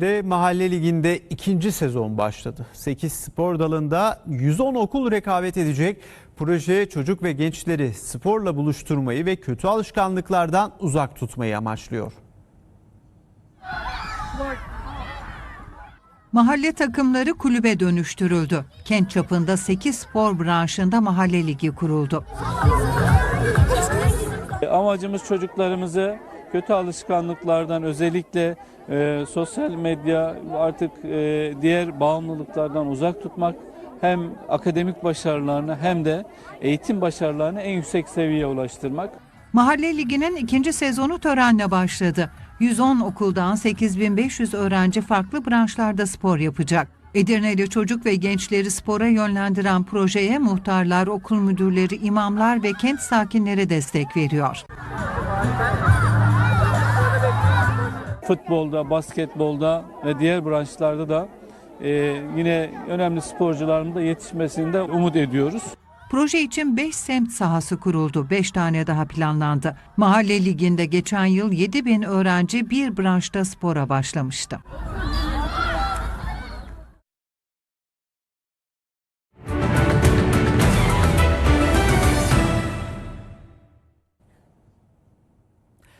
Ve Mahalle Ligi'nde ikinci sezon başladı. 8 spor dalında 110 okul rekabet edecek. Proje çocuk ve gençleri sporla buluşturmayı ve kötü alışkanlıklardan uzak tutmayı amaçlıyor. Mahalle takımları kulübe dönüştürüldü. Kent çapında 8 spor branşında mahalle ligi kuruldu. Amacımız çocuklarımızı kötü alışkanlıklardan özellikle e, sosyal medya artık e, diğer bağımlılıklardan uzak tutmak hem akademik başarılarını hem de eğitim başarılarını en yüksek seviyeye ulaştırmak. Mahalle liginin ikinci sezonu törenle başladı. 110 okuldan 8500 öğrenci farklı branşlarda spor yapacak. Edirne'li çocuk ve gençleri spora yönlendiren projeye muhtarlar, okul müdürleri, imamlar ve kent sakinleri destek veriyor. Futbolda, basketbolda ve diğer branşlarda da e, yine önemli sporcuların da yetişmesini de umut ediyoruz. Proje için 5 semt sahası kuruldu. 5 tane daha planlandı. Mahalle liginde geçen yıl 7 bin öğrenci bir branşta spora başlamıştı.